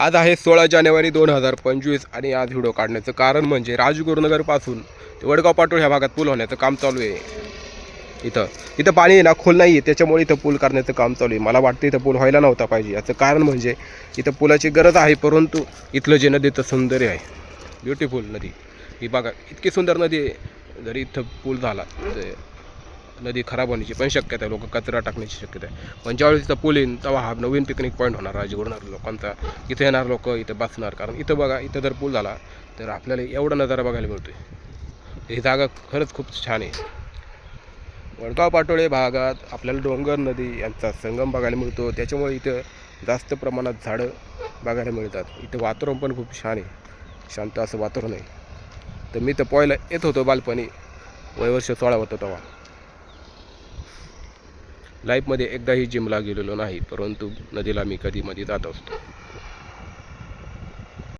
आज आहे सोळा जानेवारी दोन हजार पंचवीस आणि आज व्हिडिओ काढण्याचं कारण म्हणजे राजगुरुनगरपासून ते वडगाव पाटोळ ह्या भागात पूल होण्याचं काम चालू आहे. इथं. इथं पाणी आहे ना खोल नाही आहे त्याच्यामुळे इथं पूल करण्याचं काम चालू आहे. मला वाटतं इथं पूल व्हायला नव्हता पाहिजे. याचं कारण म्हणजे इथं पुलाची गरज आहे परंतु इथलं जे नदीचं सौंदर्य आहे ब्युटिफुल नदी. ही बघा इतकी सुंदर नदी आहे जरी इथं पूल झाला तर नदी खराब होण्याची पण शक्यता आहे. लोक कचरा टाकण्याची शक्यता आहे. पण ज्यावेळी तिथं पूल येईल तेव्हा हा नवीन पिकनिक पॉईंट होणार राजगुरणार लोकांचा. इथं येणार लोक इथं बसणार. कारण इथं बघा इथं जर पूल झाला तर आपल्याला एवढा नजारा बघायला मिळतो ही जागा खरंच खूप छान आहे. वडगाव पाटोळे भागात आपल्याला डोंगर नदी यांचा संगम बघायला मिळतो. त्याच्यामुळे इथं जास्त प्रमाणात झाडं बघायला मिळतात. इथं वातावरण पण खूप छान आहे. शांत असं वातावरण आहे. तर मी तर पोहायला येत होतो बालपणी. वयवर्ष सोळा होतं तेव्हा. लाईफमध्ये एकदाही जिमला गेलेलो नाही परंतु नदीला मी कधी मध्ये जात असतो.